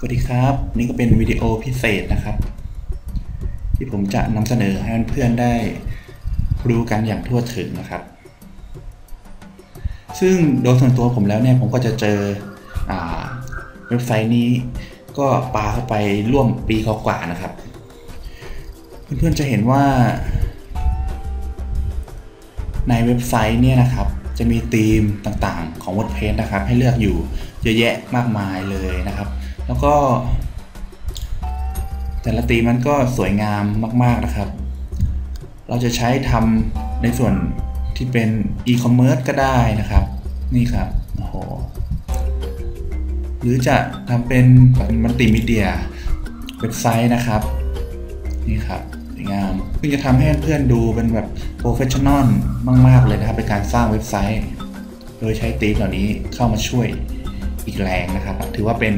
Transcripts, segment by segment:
สวัสดีครับ นี่ก็เป็นวิดีโอพิเศษนะครับ ที่ผมจะนำเสนอให้เพื่อนๆได้รู้กันอย่างทั่วถึงนะครับ ซึ่งโดยส่วนตัวผมแล้วเนี่ยผมก็จะเจออเว็บไซต์นี้ก็ปาเข้าไปร่วมปีกว่าๆนะครับ เพื่อนๆจะเห็นว่า ในเว็บไซต์เนี่ยนะครับจะมีธีมต่างๆของ WordPress นะครับ ให้เลือกอยู่เยอะแยะมากมายเลยนะครับ แล้วก็ แต่ละธีมันก็สวยงามมาก ๆนะครับ เราจะใช้ทำในส่วนที่เป็น e-commerce ก็ได้นะครับ นี่ครับโอ้โหหรือจะทำเป็นมัลติมีเดียเว็บไซต์นะครับ นี่ครับสวยงามซึ่งจะทำให้เพื่อนดูเป็นแบบโปรเฟชชั่นอลมาก ๆ เลยนะครับในการสร้างเว็บไซต์ โดยใช้ธีมเหล่านี้เข้ามาช่วย อีกแรงนะครับ ถือว่าเป็น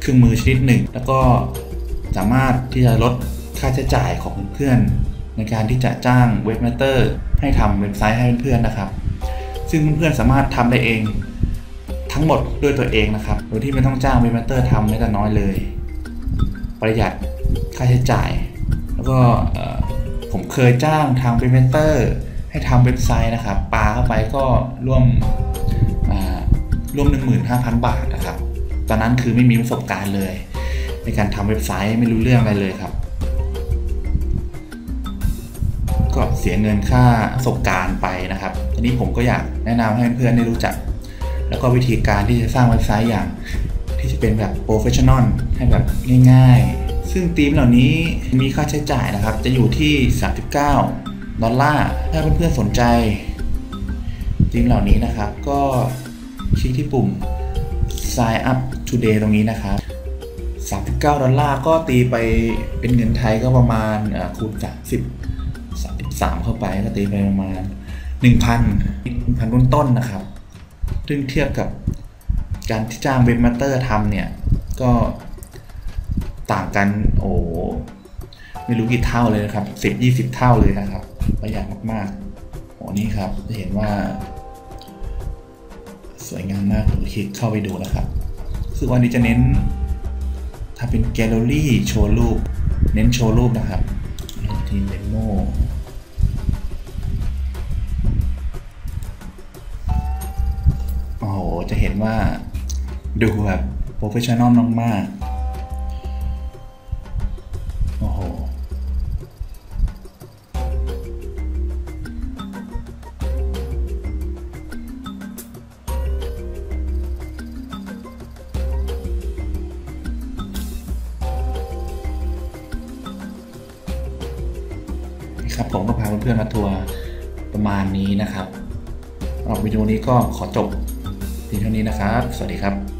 เครื่องมือชนิดหนึ่ง แล้วก็สามารถที่จะลดค่าใช้จ่ายของเพื่อน ในการที่จะจ้างเว็บมาสเตอร์ให้ทำเว็บไซต์ให้เพื่อนๆนะครับ ซึ่งเพื่อนๆสามารถทำได้เองทั้งหมดด้วยตัวเองนะครับ โดยที่ไม่ต้องจ้างเว็บมาสเตอร์ทำแม้แต่น้อยเลย ประหยัดค่าใช้จ่าย แล้วก็ผมเคยจ้างทางเว็บมาสเตอร์ให้ทำเว็บไซต์นะครับปาเข้าไปก็ร่วม ร่วม 15,000 บาทนะครับ ตอนนั้นคือไม่มีประสบการณ์เลย ในการทำเว็บไซต์ไม่รู้เรื่องอะไรเลยครับ ก็เสียเงินค่าประสบการณ์ไปนะครับทีนี้ผมก็อยากแนะนำให้เพื่อนๆได้รู้จัก แล้วก็วิธีการที่จะสร้างเว็บไซต์อย่างที่จะเป็นแบบโปรเฟชชั่นอลให้แบบง่ายๆ ซึ่งธีมเหล่านี้มีค่าใช้จ่ายนะครับ จะอยู่ที่ 39 ดอลลาร์ ถ้าเพื่อนๆสนใจธีมเหล่านี้นะครับก็ คลิกที่ปุ่ม sign up today ตรงนี้นะครับ39 ดอลลาร์ก็ตีไปเป็นเงินไทยก็ประมาณคูณ 30 33 เข้าไปก็ตีไปประมาณ 1,000 1,000ต้นต้นนะครับ ซึ่งเทียบกับการที่จ้างเว็บมาสเตอร์ทำเนี่ย ก็ต่างกันโอ้ไม่รู้กี่เท่าเลยนะครับ 10 20 เท่าเลยนะครับ ประหยัดมากๆโอ้นี่ครับจะเห็นว่า สวยงามมากผมคลิกเข้าไปดูนะครับคือวันนี้จะเน้น ถ้าเป็นแกลเลอรี่โชว์รูป เน้นโชว์รูปนะครับทีเดโมโอ้โห จะเห็นว่าดูแบบโปรเฟชชั่นอลมากๆ ครับผมก็พาเพื่อนๆมาทัวร์ประมาณนี้นะครับสำหรับวิดีโอนี้ก็ขอจบเพียงเท่านี้นะครับ สวัสดีครับ